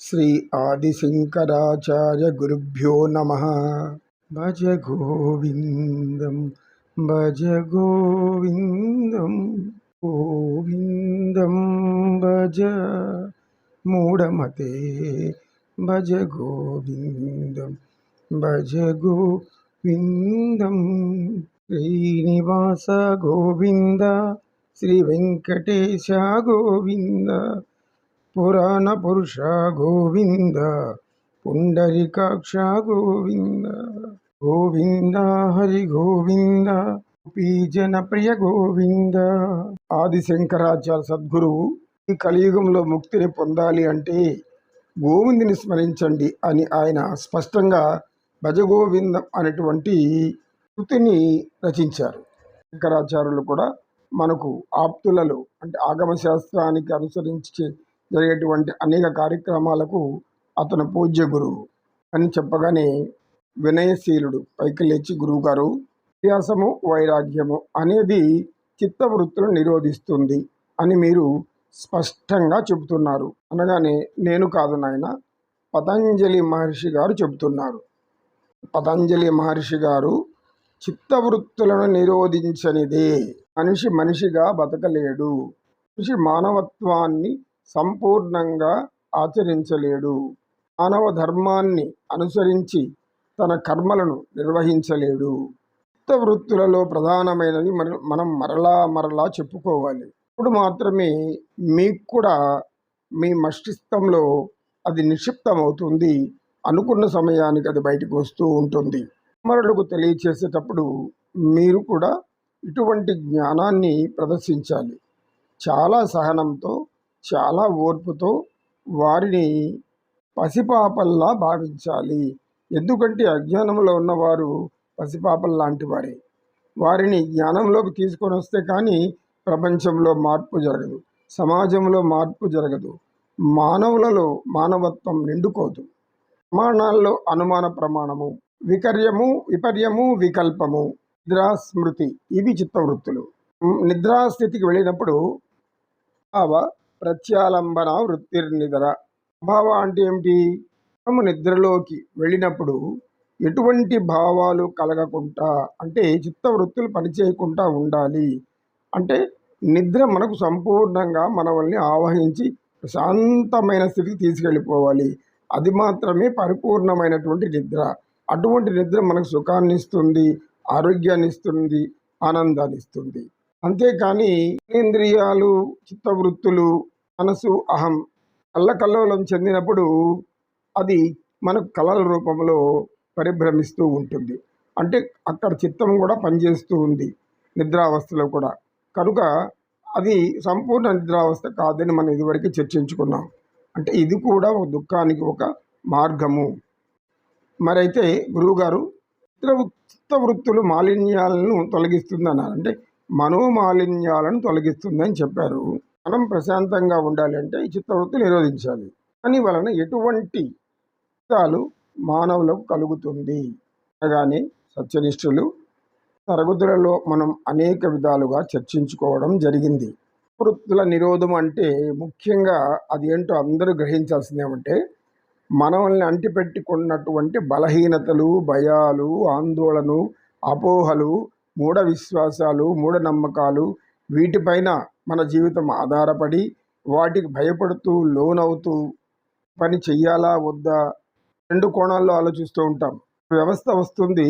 శ్రీ ఆదిశంకరాచార్య గురుభ్యో నమ. భజ గోవిందం భజ గోవిందం గోవిందం భజ. మూఢమతే భజ గోవిందం భజ గోవిందం. శ్రీనివాస గోవింద శ్రీ వెంకటేశ గోవింద. పురాణ పురుష గోవింద పుండరికాక్ష గోవింద గోవింద హరి గోవింద జన ప్రియ గోవింద. ఆది శంకరాచార్య సద్గురువు ఈ కలియుగంలో ముక్తిని పొందాలి అంటే గోవిందుని స్మరించండి అని ఆయన స్పష్టంగా భజగోవిందం అనేటువంటి కృతిని రచించారు. శంకరాచార్యులు కూడా మనకు ఆప్తులలో అంటే ఆగమ శాస్త్రానికి అనుసరించి జరిగేటువంటి అనేక కార్యక్రమాలకు అతను పూజ్య గురువు అని చెప్పగానే వినయశీలుడు పైకి లేచి గురువుగారు అభ్యాసము వైరాగ్యము అనేది చిత్తవృత్తులను నిరోధిస్తుంది అని మీరు స్పష్టంగా చెబుతున్నారు. అనగానే నేను కాదు నాయన పతంజలి మహర్షి గారు చెబుతున్నారు. పతంజలి మహర్షి గారు చిత్తవృత్తులను నిరోధించనిదే మనిషి మనిషిగా బతకలేడు మనిషి మానవత్వాన్ని సంపూర్ణంగా ఆచరించలేడు. మానవ ధర్మాన్ని అనుసరించి తన కర్మలను నిర్వహించలేడు. చిత్త వృత్తులలో ప్రధానమైనది మనం మరలా మరలా చెప్పుకోవాలి. ఇప్పుడు మాత్రమే మీకు కూడా మీ మస్తిష్కంలో అది నిక్షిప్తమవుతుంది అనుకున్న సమయానికి అది బయటకు వస్తూ ఉంటుంది. మరలకు తెలియచేసేటప్పుడు మీరు కూడా ఇటువంటి జ్ఞానాన్ని ప్రదర్శించాలి. చాలా సహనంతో చాలా ఓర్పుతో వారిని పసిపాపల్లా భావించాలి. ఎందుకంటే అజ్ఞానంలో ఉన్నవారు పసిపాపల్ లాంటి వారే. వారిని జ్ఞానంలోకి తీసుకొని వస్తే కానీ ప్రపంచంలో మార్పు జరగదు. సమాజంలో మార్పు జరగదు. మానవులలో మానవత్వం నిండుకోదు. ప్రమాణాల్లో అనుమాన ప్రమాణము వికర్యము విపర్యము వికల్పము నిద్రాస్మృతి ఇవి చిత్తవృత్తులు. నిద్రాస్థితికి వెళ్ళినప్పుడు భావ ప్రత్యాలంబన వృత్తిర్నిద్ర. భావ అంటే ఏమిటి? మనము నిద్రలోకి వెళ్ళినప్పుడు ఎటువంటి భావాలు కలగకుండా అంటే చిత్తవృత్తులు పనిచేయకుండా ఉండాలి. అంటే నిద్ర మనకు సంపూర్ణంగా మనల్ని ఆవహించి ప్రశాంతమైన స్థితికి తీసుకెళ్ళిపోవాలి. అది మాత్రమే పరిపూర్ణమైనటువంటి నిద్ర. అటువంటి నిద్ర మనకు సుఖాన్ని ఇస్తుంది ఆరోగ్యాన్ని ఇస్తుంది ఆనందాన్ని ఇస్తుంది అంతేకాని ఇంద్రియాలు చిత్తవృత్తులు మనసు అహం అల్లకల్లోలం చెందినప్పుడు అది మనకు కళల రూపంలో పరిభ్రమిస్తూ ఉంటుంది. అంటే అక్కడ చిత్తం కూడా పనిచేస్తూ ఉంది నిద్రావస్థలో కూడా. కనుక అది సంపూర్ణ నిద్రావస్థ కాదని మనం ఇదివరకు చర్చించుకున్నాం. అంటే ఇది కూడా ఒక దుఃఖానికి ఒక మార్గము. మరైతే గురువుగారు చిత్ర చిత్తవృత్తులు మాలిన్యాలను తొలగిస్తుంది అన్నారు అంటే మనోమాలిన్యాలను తొలగిస్తుందని చెప్పారు. మనం ప్రశాంతంగా ఉండాలి అంటే ఈ చిత్తవృత్తి నిరోధించాలి. దాని వలన ఎటువంటి ఫలితాలు మానవులకు కలుగుతుంది. అనగానే సత్యనిష్ఠులు తరగతులలో మనం అనేక విధాలుగా చర్చించుకోవడం జరిగింది. వృత్తుల నిరోధం అంటే ముఖ్యంగా అది ఏంటో అందరూ గ్రహించాల్సింది ఏమంటే మనల్ని అంటిపెట్టుకున్నటువంటి బలహీనతలు భయాలు ఆందోళనలు అపోహలు మూఢ విశ్వాసాలు మూఢనమ్మకాలు వీటిపైన మన జీవితం ఆధారపడి వాటికి భయపడుతూ లోనవుతూ పని చెయ్యాలా వద్దా? రెండు కోణాల్లో ఆలోచిస్తూ ఉంటాం. వ్యవస్థ వస్తుంది.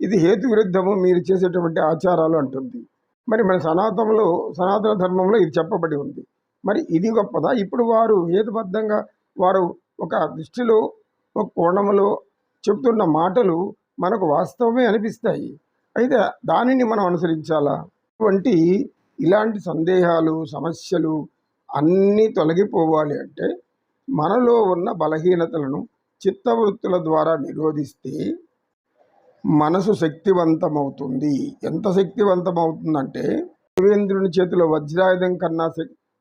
ఇది హేతు విరుద్ధము. మీరు చేసేటువంటి ఆచారాలు అంటుంది. మరి మన సనాతనంలో సనాతన ధర్మంలో ఇది చెప్పబడి ఉంది. మరి ఇది గొప్పదా? ఇప్పుడు వారు హేతుబద్ధంగా వారు ఒక దృష్టిలో ఒక కోణంలో చెప్తున్న మాటలు మనకు వాస్తవమే అనిపిస్తాయి. అయితే దానిని మనం అనుసరించాలా? అటువంటి ఇలాంటి సందేహాలు సమస్యలు అన్నీ తొలగిపోవాలి అంటే మనలో ఉన్న బలహీనతలను చిత్తవృత్తుల ద్వారా నిరోధిస్తే మనసు శక్తివంతమవుతుంది. ఎంత శక్తివంతమవుతుందంటే దేవేంద్రుని చేతిలో వజ్రాయుధం కన్నా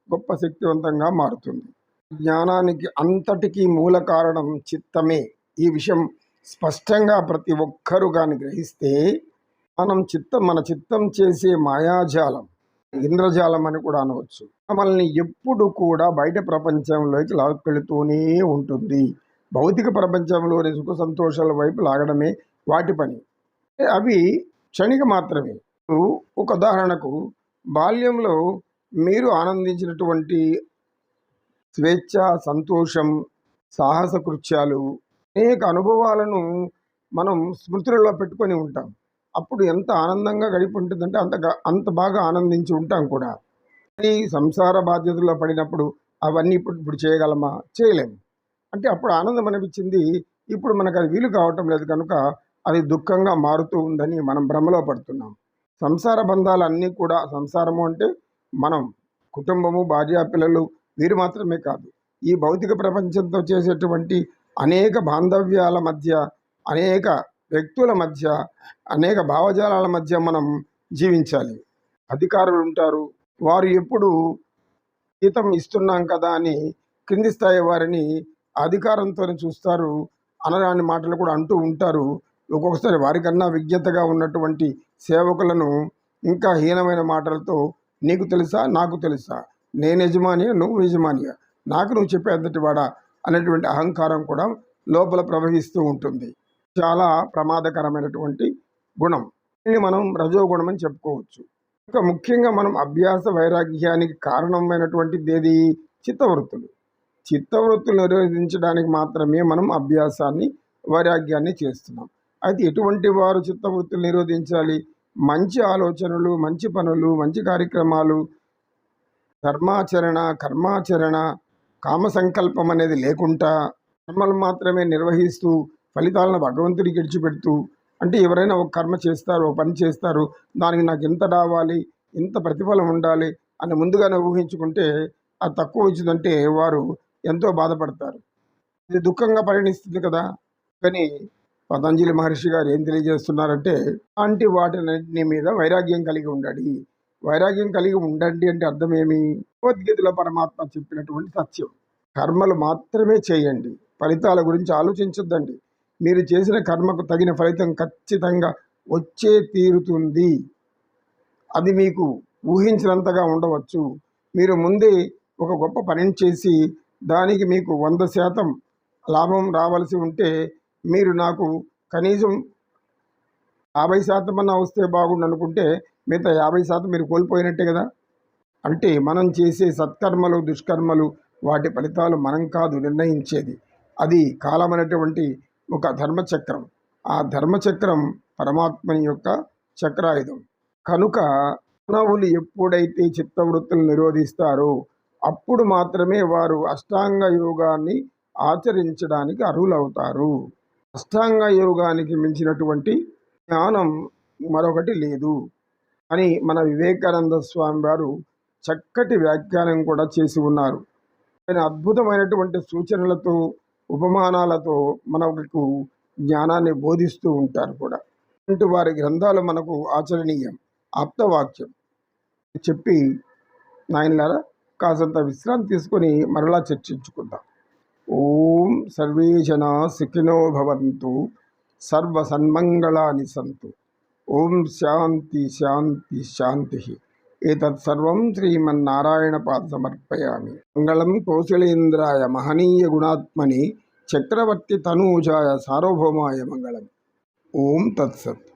గొప్ప శక్తివంతంగా మారుతుంది. జ్ఞానానికి అంతటికీ మూల కారణం చిత్తమే. ఈ విషయం స్పష్టంగా ప్రతి ఒక్కరూ కానీ గ్రహిస్తే మనం చిత్తం మన చిత్తం చేసే మాయాజాలం ఇంద్రజాలం అని కూడా అనవచ్చు. మనల్ని ఎప్పుడు కూడా బయట ప్రపంచంలోకి లాక్కెళుతూనే ఉంటుంది. భౌతిక ప్రపంచంలోని సుఖ సంతోషాల వైపు లాగడమే వాటి పని. అవి క్షణిక మాత్రమే. ఒక ఉదాహరణకు బాల్యంలో మీరు ఆనందించినటువంటి స్వేచ్ఛ సంతోషం సాహస కృత్యాలు అనేక అనుభవాలను మనం స్మృతులలో పెట్టుకొని ఉంటాం. అప్పుడు ఎంత ఆనందంగా గడిపి ఉంటుందంటే అంత అంత బాగా ఆనందించి ఉంటాం కూడా. కానీ సంసార బాధ్యతల్లో పడినప్పుడు అవన్నీ ఇప్పుడు ఇప్పుడు చేయగలమా? చేయలేము. అంటే అప్పుడు ఆనందం అనిపించింది ఇప్పుడు మనకు అది వీలు కావటం లేదు కనుక అది దుఃఖంగా మారుతూ ఉందని మనం భ్రమలో పడుతున్నాం. సంసార బంధాలు అన్నీ కూడా సంసారము అంటే మనం కుటుంబము భార్య పిల్లలు వీరు మాత్రమే కాదు. ఈ భౌతిక ప్రపంచంతో చేసేటువంటి అనేక బాంధవ్యాల మధ్య అనేక వ్యక్తుల మధ్య అనేక భావజాలాల మధ్య మనం జీవించాలి. అధికారులు ఉంటారు. వారు ఎప్పుడు జీతం ఇస్తున్నాం కదా అని క్రింది స్థాయి వారిని అధికారంతో చూస్తారు. అనరాని మాటలు కూడా అంటూ ఉంటారు. ఒక్కొక్కసారి వారికన్నా విజ్ఞతగా ఉన్నటువంటి సేవకులను ఇంకా హీనమైన మాటలతో నీకు తెలుసా? నాకు తెలుసా? నేను యజమానియా? నువ్వు యజమానియా? నాకు నువ్వు చెప్పే అంతటి వాడా? అనేటువంటి అహంకారం కూడా లోపల ప్రవహిస్తూ ఉంటుంది. చాలా ప్రమాదకరమైనటువంటి గుణం. దీన్ని మనం రజోగుణం అని చెప్పుకోవచ్చు. ఇంకా ముఖ్యంగా మనం అభ్యాస వైరాగ్యానికి కారణమైనటువంటిది ఏది చిత్తవృత్తులు. చిత్తవృత్తులు నిరోధించడానికి మాత్రమే మనం అభ్యాసాన్ని వైరాగ్యాన్ని చేస్తున్నాం. అయితే ఎటువంటి వారు చిత్తవృత్తులు నిరోధించాలి? మంచి ఆలోచనలు మంచి పనులు మంచి కార్యక్రమాలు ధర్మాచరణ కర్మాచరణ కామ సంకల్పం అనేది లేకుండా కర్మలు మాత్రమే నిర్వహిస్తూ ఫలితాలను భగవంతుడికి విడిచిపెడుతూ అంటే ఎవరైనా ఒక కర్మ చేస్తారు ఒక పని చేస్తారు దానికి నాకు ఎంత రావాలి ఎంత ప్రతిఫలం ఉండాలి అని ముందుగానే ఊహించుకుంటే అది తక్కువ వచ్చిందంటే వారు ఎంతో బాధపడతారు. ఇది దుఃఖంగా పరిణిస్తుంది కదా. కానీ పతంజలి మహర్షి గారు ఏం తెలియజేస్తున్నారంటే అలాంటి వాటిని మీద వైరాగ్యం కలిగి ఉండండి. వైరాగ్యం కలిగి ఉండండి అంటే అర్థం ఏమి భగవద్గీతలో పరమాత్మ చెప్పినటువంటి సత్యం. కర్మలు మాత్రమే చేయండి. ఫలితాల గురించి ఆలోచించొద్దండి. మీరు చేసిన కర్మకు తగిన ఫలితం ఖచ్చితంగా వచ్చే తీరుతుంది. అది మీకు ఊహించినంతగా ఉండవచ్చు. మీరు ముందే ఒక గొప్ప పనిని చేసి దానికి మీకు వంద శాతం లాభం రావాల్సి ఉంటే మీరు నాకు కనీసం యాభై శాతం అన్నా వస్తే బాగుండు అనుకుంటే మిగతా యాభై శాతం మీరు కోల్పోయినట్టే కదా. అంటే మనం చేసే సత్కర్మలు దుష్కర్మలు వాటి ఫలితాలు మనం కాదు నిర్ణయించేది. అది కాలమైనటువంటి ఒక ధర్మచక్రం. ఆ ధర్మచక్రం పరమాత్మని యొక్క చక్రాయుధం. కనుక మానవులు ఎప్పుడైతే చిత్తవృత్తులు నిరోధిస్తారో అప్పుడు మాత్రమే వారు అష్టాంగ యోగాన్ని ఆచరించడానికి అర్హులవుతారు. అష్టాంగ యోగానికి మించినటువంటి జ్ఞానం మరొకటి లేదు. అని మన వివేకానంద స్వామి వారు చక్కటి వ్యాఖ్యానం కూడా చేసి ఉన్నారు. ఆయన అద్భుతమైనటువంటి సూచనలతో ఉపమానాలతో మనకు జ్ఞానాన్ని బోధిస్తూ ఉంటారు కూడా. ఇటువంటి వారి గ్రంథాలు మనకు ఆచరణీయం ఆప్తవాక్యం చెప్పి నాయనలారా కాసంత విశ్రాంతి తీసుకొని మరలా చర్చించుకుందాం. ఓం సర్వే జనా సుఖినో భవంతు సర్వ సన్మంగళాని సంతు. ఓం శాంతి శాంతి శాంతి. ఏతత్సర్వం శ్రీమన్నారాయణ పాద సమర్పయామి మంగళం కౌశలేంద్రాయ మహనీయ గుణాత్మని చక్రవర్తి తనూజాయ సార్వభౌమాయ మంగళం ఓం తత్సత్